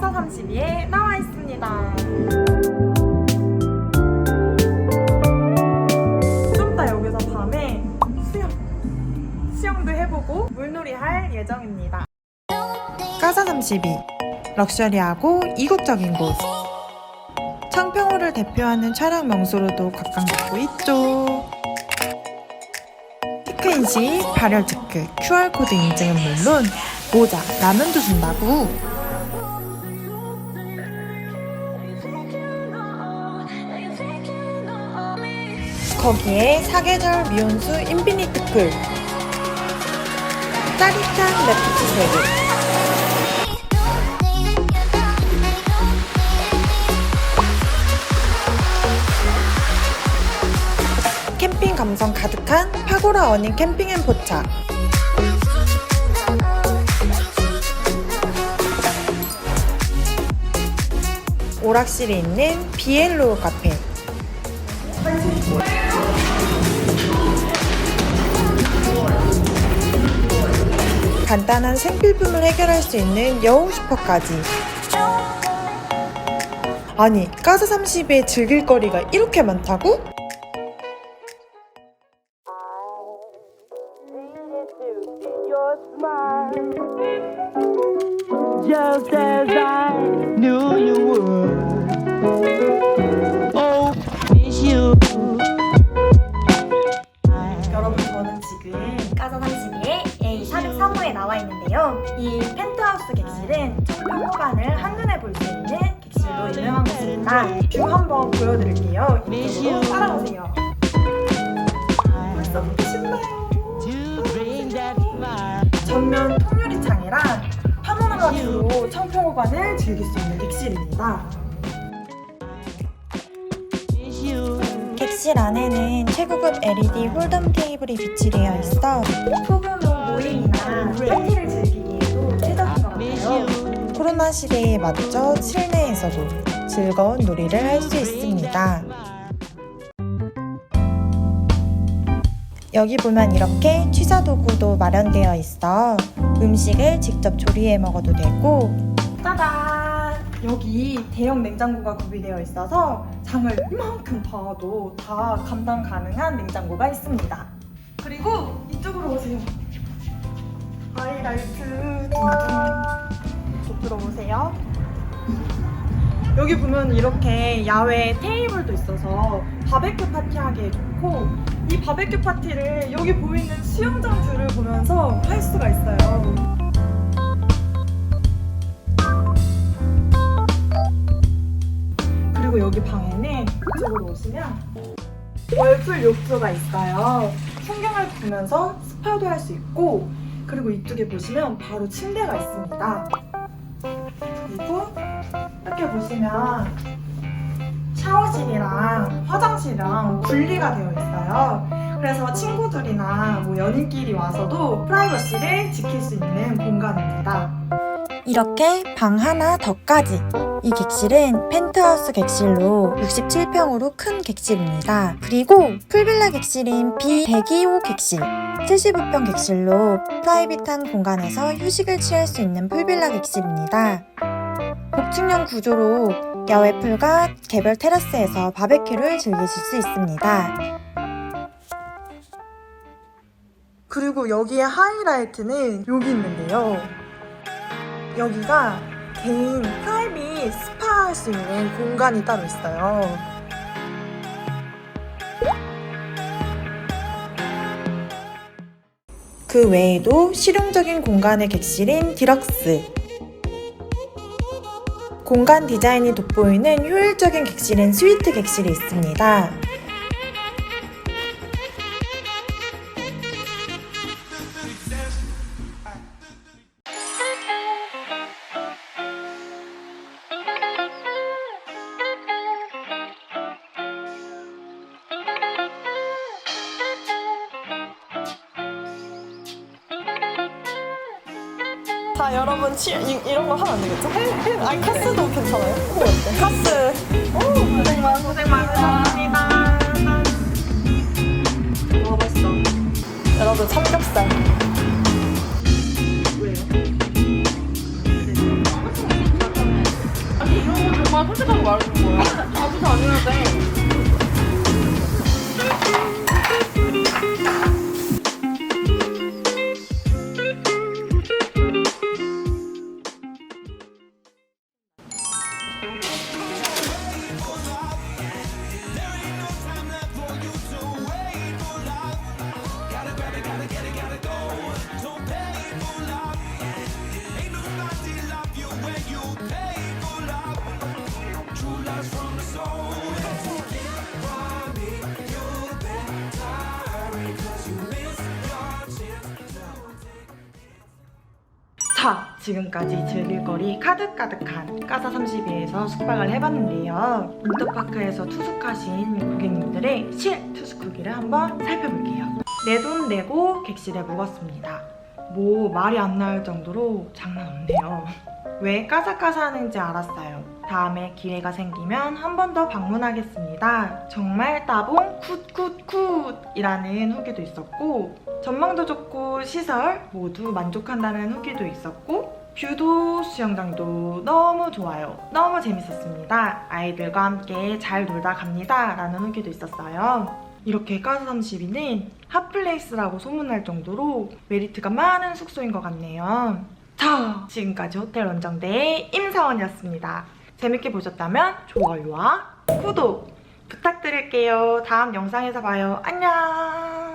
32에 나와 있습니다. 좀 이따 여기서 밤에 수영, 수영도 해보고 물놀이 할 예정입니다. 까사 32 럭셔리하고 이국적인 곳 청평호를 대표하는 촬영 명소로도 각광받고 있죠. 체크인 시 발열 체크, QR코드 인증은 물론 모자, 라면도 준다고. 거기에 사계절 미온수 인피니트 풀 짜릿한 랩피스 세계 캠핑 감성 가득한 파고라 어닝 캠핑 앤 포차. 오락실이 있는 비엘로 카페 간단한 생필품을 해결할 수 있는 여우 슈퍼까지 아니 까사 30에 즐길 거리가 이렇게 많다고? 이 펜트하우스 객실은 청평호반을 한눈에 볼 수 있는 객실로 유명한 곳입니다. 뷰 한번 보여드릴게요. 이쪽으로 따라오세요. 벌써부터 신나요. 전면 통유리 창이랑 파노라마 뷰로 청평호반을 즐길 수 있는 객실입니다. 객실 안에는 최고급 LED 홀덤 테이블이 비치되어 있어 소규모 모임이나 코로나 시대에 맞춰 실내에서도 즐거운 놀이를 할 수 있습니다. 여기 보면 이렇게 취사 도구도 마련되어 있어 음식을 직접 조리해 먹어도 되고 짜잔! 여기 대형 냉장고가 구비되어 있어서 장을 이만큼 봐도 다 감당 가능한 냉장고가 있습니다. 그리고 이쪽으로 오세요. 하이라이트 둥둥 쭉 들어오세요. 여기 보면 이렇게 야외 테이블도 있어서 바베큐 파티하기에 좋고 이 바베큐 파티를 여기 보이는 수영장 뷰를 보면서 할 수가 있어요. 그리고 여기 방에는 이쪽으로 오시면 월풀 욕조가 있어요. 풍경을 보면서 스파도 할 수 있고 그리고 이쪽에 보시면 바로 침대가 있습니다. 그리고 이렇게 보시면 샤워실이랑 화장실이랑 분리가 되어 있어요. 그래서 친구들이나 뭐 연인끼리 와서도 프라이버시를 지킬 수 있는 공간입니다. 이렇게 방 하나 더까지 이 객실은 펜트하우스 객실로 67평으로 큰 객실입니다. 그리고 풀빌라 객실인 B102호 객실 75평 객실로 프라이빗한 공간에서 휴식을 취할 수 있는 풀빌라 객실입니다. 복층형 구조로 야외 풀과 개별 테라스에서 바베큐를 즐기실 수 있습니다. 그리고 여기에 하이라이트는 여기 있는데요. 여기가 개인 프라이빗 스파 할 수 있는 공간이 따로 있어요. 그 외에도 실용적인 공간의 객실인 디럭스. 공간 디자인이 돋보이는 효율적인 객실인 스위트 객실이 있습니다. 자 여러분 치, 이, 이런 거 하면 안 되겠죠? 아니 카스도 괜찮아요? 카스 오 고생 많으셨습니다 먹어봤어 여러분 삼겹살 왜요? 아, 솔직하게 말해준 거야. 자주 돼. 자, 지금까지 즐길 거리 가득가득한 까사 32에서 숙박을 해봤는데요. 인터파크에서 투숙하신 고객님들의 실 투숙 후기를 한번 살펴볼게요. 내 돈 내고 객실에 묵었습니다. 뭐 말이 안 나올 정도로 장난 없네요. 왜 까사까사 하는지 알았어요. 다음에 기회가 생기면 한 번 더 방문하겠습니다. 정말 따봉 굿굿굿이라는 후기도 있었고 전망도 좋고 시설 모두 만족한다는 후기도 있었고 뷰도 수영장도 너무 좋아요. 너무 재밌었습니다. 아이들과 함께 잘 놀다 갑니다. 라는 후기도 있었어요. 이렇게 가스 32는 핫플레이스라고 소문날 정도로 메리트가 많은 숙소인 것 같네요. 자, 지금까지 호텔 원정대의 임사원이었습니다. 재밌게 보셨다면 좋아요와 구독 부탁드릴게요. 다음 영상에서 봐요. 안녕!